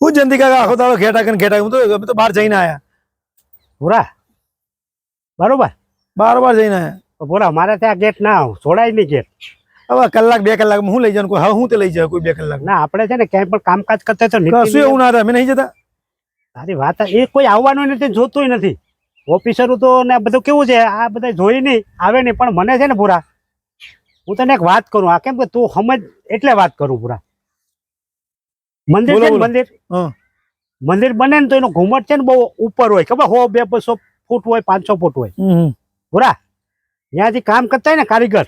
હું જયંતિ કાકા આખો તારો ઘેટા કરીને ઘેટા હું તો અમે તો બહાર જઈને આયા. પૂરા બરોબર? બાર બાર જઈને આયા. પૂરા મારે ત્યાં ગેટ ના છોડાય નહીં ગેટ. હવે કલાક બે કલાક હું લઈ જાઉં કોઈ હા હું તે લઈ જાય કોઈ બે કલાક. ના આપણે છે ને ક્યાંય પણ કામકાજ કરતા તો કશું એવું ના થાય અમે નહીં જતા. તારી વાત એ કોઈ આવવાનું નથી જોતું નથી. ઓફિસરો તો ને બધું કેવું છે આ બધા જોઈ નહીં આવે નહીં પણ મને છે ને પૂરા હું તને એક વાત કરું આ કેમ કે તું સમજ એટલે વાત કરું પૂરા મંદિર છે ને મંદિર? હા. મંદિર બને ને તો એનો ઘુમટ છે ને બહુ ઉપર હોય. ખબર? હો બે બસો ફૂટ હોય પાંચસો ફૂટ હોય. બરા? ત્યાંથી કામ કરતા હોય ને કારીગર.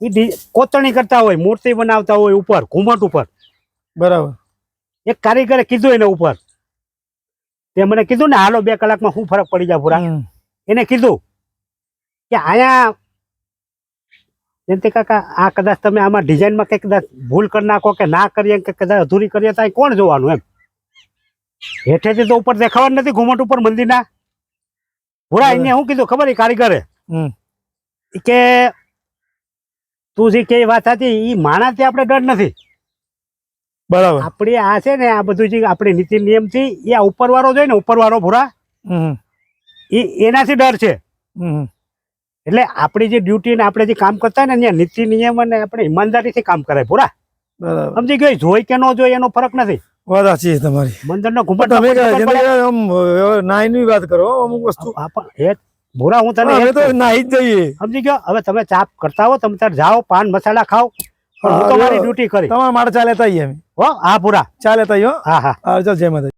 એ કોતરણી કરતા હોય મૂર્તિ બનાવતા હોય ઉપર ઘુમટ ઉપર. બરાબર. એક કારીગરે કીધું એને ઉપર. તે મને કીધું ને હાલો બે કલાકમાં શું ફરક પડી જાય પૂરા. એને કીધું કે અહીંયા જયંતિ કાકા આ કદાચ તમે આમાં ડિઝાઇનમાં કંઈક કદાચ ભૂલ કરી નાખો કે ના કરીએ કે કદાચ અધૂરી કરીએ તો કોણ જોવાનું એમ? હેઠેથી તો ઉપર દેખાવાનું નથી ઘુમટ ઉપર મંદિરના. પૂરા એને શું કીધું ખબર એ કારીગરે. કે તું જે કે વાત હતી એ માણસથી આપણે ડર નથી. બરાબર. આપણે આ છે ને આ બધું જે આપણે નીતિ નિયમથી એ આ ઉપરવાળો જોઈએ ને ઉપરવાળો ભૂરા હમ. એ એનાથી ડર છે. હમ. એટલે આપણી જે ડ્યુટી ને આપણે જે કામ કરતા ને અહીંયા નીતિ નિયમ અને આપણે ઈમાનદારીથી કામ કરાય પૂરા. સમજી ગઈ? જોઈ કે ન જોઈ એનો ફરક નથી. વાત સાચી છે તમારી. મંદિરનો તમે વાત કરો અમુક વસ્તુ. એ ભૂરા હું તને અમે તો કહું. જ જઈએ. સમજી ગયો? હવે તમે ચાપ કરતા હો તમે તાર જાઓ પાન મસાલા ખાઓ. પણ હું હા, તો મારી જો. ડ્યુટી કરી. તમારા માટે ચાલે આવીએ હો હા ભૂરા ચાલે લેતા હો. હા હા. હા ચાલ જય માતા